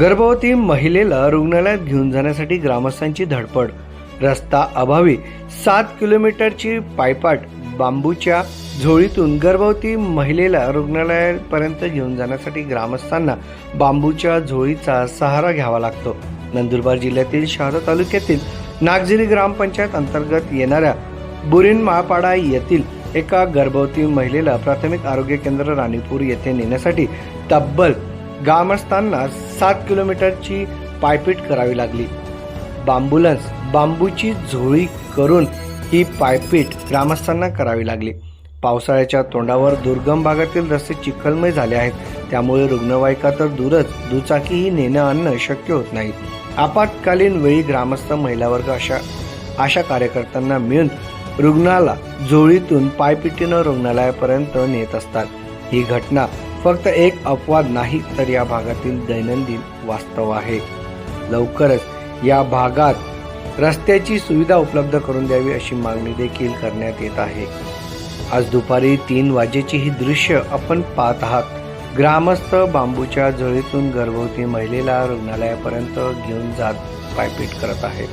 गर्भवती महिलेला रुग्णालयात घेऊन जाण्यासाठी ग्रामस्थांची धडपड. रस्ता अभावी सात किलोमीटरची पायपाट बांबूच्या झोळीतून गर्भवती महिलेला रुग्णालयापर्यंत घेऊन जाण्यासाठी ग्रामस्थांना बांबूच्या झोळीचा सहारा घ्यावा लागतो. नंदुरबार जिल्ह्यातील शहादा तालुक्यातील नागझिरी ग्रामपंचायत अंतर्गत येणाऱ्या बुरीन माळपाडा येथील एका गर्भवती महिलेला प्राथमिक आरोग्य केंद्र राणीपूर येथे नेण्यासाठी तब्बल ग्रामस्थांना सात किलोमीटरची पायपीट करावी लागली. बांबुलन्स बांबूची झोळी करून ही पायपीट ग्रामस्थांना करावी लागली. पावसाळ्याच्या तोंडावर दुर्गम भागातील रस्ते चिखलमय झाले आहेत. त्यामुळे रुग्णवाहिका तर दूरच दुचाकीही नेणं आणणं शक्य होत नाही. आपत्कालीन वेळी ग्रामस्थ महिला वर्ग अशा आशा कार्यकर्त्यांना मिळून रुग्णाला झोळीतून पायपिटीनं रुग्णालयापर्यंत नेत असतात. ही घटना फक्त एक अपवाद नाही तर या भागातील दैनंदिन वास्तव आहे. लवकरच या भागात रस्त्याची सुविधा उपलब्ध करून द्यावी अशी मागणी देखील करण्यात येत आहे. आज दुपारी तीन वाजेची ही दृश्य आपण पाहत आहात. ग्रामस्थ बांबूच्या झळीतून गर्भवती महिलेला रुग्णालयापर्यंत घेऊन जात पायपीट करत आहेत.